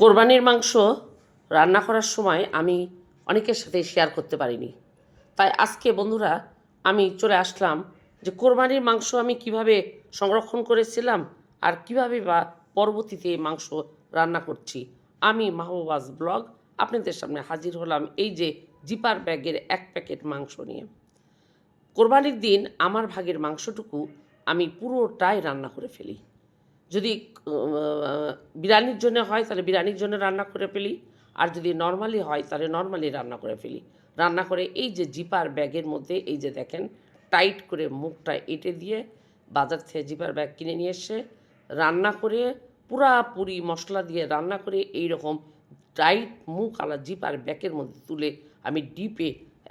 কোরবানির মাংস রান্না করার সময় আমি অনেকের সাথে শেয়ার করতে পারিনি। তাই আজকে বন্ধুরা আমি চলে আসলাম যে কোরবানির মাংস আমি কীভাবে সংরক্ষণ করেছিলাম আর কীভাবে বা পরবর্তীতে মাংস রান্না করছি। আমি মাহবুবাজ ব্লগ, আপনাদের সামনে হাজির হলাম এই যে জিপার ব্যাগের এক প্যাকেট মাংস নিয়ে। কোরবানির দিন আমার ভাগের মাংসটুকু আমি পুরোটাই রান্না করে ফেলি। যদি বিরিয়ানির জন্য হয় তাহলে বিরিয়ানির জন্য রান্না করে ফেলি। আর যদি নর্মালি হয় তাহলে নর্মালি রান্না করে ফেলি। রান্না করে এই যে জিপার ব্যাগের মধ্যে, এই যে দেখেন টাইট করে মুখটা এঁটে দিয়ে বাজার থেকে জিপার ব্যাগ কিনে নিয়ে এসে রান্না করে পুরাপুরি মশলা দিয়ে রান্না করে এই রকম টাইট মুখ আলা জিপার ব্যাগের মধ্যে তুলে আমি ডিপে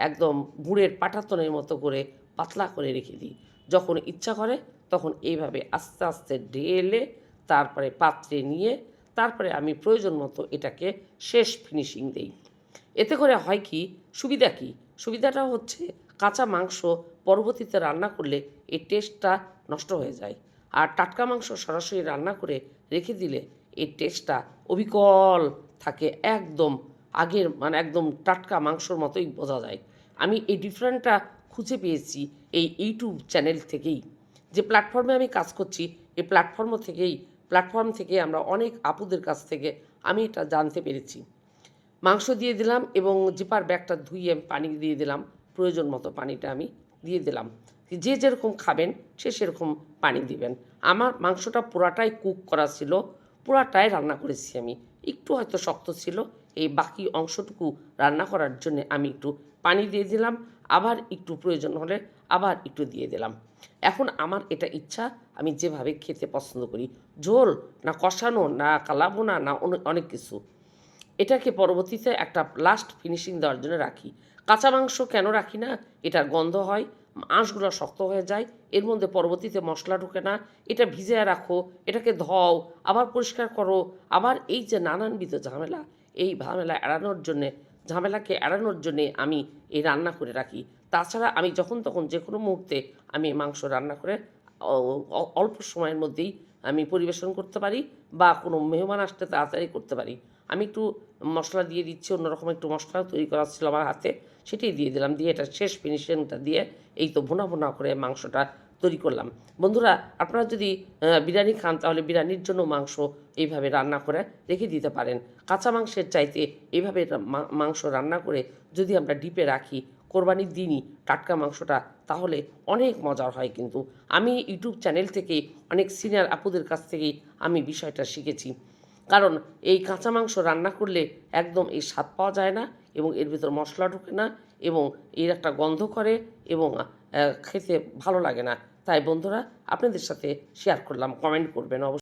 একদম গুড়ের পাটাতনের মতো করে পাতলা করে রেখে দিই। যখন ইচ্ছা করে, তখন এইভাবে আস্তে আস্তে ঢেলে তারপরে পাত্রে নিয়ে, তারপরে আমি প্রয়োজন মতো এটাকে শেষ ফিনিশিং দেই। এতে করে হয় কি, সুবিধা কি? সুবিধাটা হচ্ছে কাঁচা মাংস পরবর্তীতে রান্না করলে এই টেস্টটা নষ্ট হয়ে যায়। আর টাটকা মাংস সরাসরি রান্না করে রেখে দিলে এই টেস্টটা অবিকল থাকে, একদম আগের মানে একদম টাটকা মাংসর মতোই বোঝা যায়। আমি এই ডিফারেন্টটা খুঁজে পেয়েছি এই ইউটিউব চ্যানেল থেকেই। যে প্ল্যাটফর্মে আমি কাজ করছি এই প্ল্যাটফর্ম থেকেই প্ল্যাটফর্ম থেকে আমরা অনেক আপুদের কাছ থেকে আমি এটা জানতে পেরেছি। মাংস দিয়ে দিলাম এবং জিপার ব্যাগটা ধুয়ে পানি দিয়ে দিলাম, প্রয়োজন মতো পানিটা আমি দিয়ে দিলাম। যে যেরকম খাবেন, সে সেরকম পানি দিবেন। আমার মাংসটা পুরাটাই কুক করা ছিল। পুরাটাই রান্না করেছি আমি। একটু হয়তো শক্ত ছিল, এই বাকি অংশটুকু রান্না করার জন্য আমি একটু পানি দিয়ে দিলাম, আবার একটু প্রয়োজন হলে আবার একটু দিয়ে দিলাম। এখন আমার এটা ইচ্ছা, আমি যেভাবে খেতে পছন্দ করি, ঝোল না কষানো, না কালাবোনা না অনে- অনেক কিছু। এটাকে পরবর্তীতে একটা লাস্ট ফিনিশিং দেওয়ার জন্য রাখি। কাঁচা মাংস কেন রাখি না, এটার গন্ধ হয় আঁশগুলো শক্ত হয়ে যায়, এর মধ্যে পরবর্তীতে মশলা ঢুকে না, এটা ভিজিয়ে রাখো, এটাকে ধও, আবার পরিষ্কার করো। আবার এই যে নানানবিধ ঝামেলা, এই ঝামেলা এড়ানোর জন্যে, ঝামেলাকে এড়ানোর জন্যে আমি এই রান্না করে রাখি। তাছাড়া আমি যখন তখন যে কোনো মুহূর্তে আমি মাংস রান্না করে অল্প সময়ের মধ্যেই আমি পরিবেশন করতে পারি বা কোনো মেহমান আসতে তাড়াতাড়ি করতে পারি। আমি একটু মশলা দিয়ে দিচ্ছি, অন্যরকম একটু মশলা তৈরি করা ছিল আমার হাতে, সেটাই দিয়ে দিলাম, দিয়ে এটা শেষ ফিনিশিংটা দিয়ে এই তো ভুনা ভুনা করে মাংসটা তৈরি করলাম। বন্ধুরা, আপনারা যদি বিরিয়ানি খান, তাহলে বিরিয়ানির জন্য মাংস এইভাবে রান্না করে রেখে দিতে পারেন। কাঁচা মাংসের চাইতে এইভাবে মাংস রান্না করে যদি আমরা ডিপে রাখি কোরবানির দিনই টাটকা মাংসটা, তাহলে অনেক মজার হয় কিন্তু। আমি ইউটিউব চ্যানেল থেকে অনেক সিনিয়র আপুদের কাছ থেকেই আমি বিষয়টা শিখেছি। কারণ এই কাঁচা মাংস রান্না করলে একদম এই স্বাদ পাওয়া যায় না এবং এর ভিতর মশলা ঢোকে না এবং এর একটা গন্ধ করে এবং খেতে ভালো লাগে না। তাই বন্ধুরা, আপনাদের সাথে শেয়ার করলাম কমেন্ট করবেন অবশ্যই।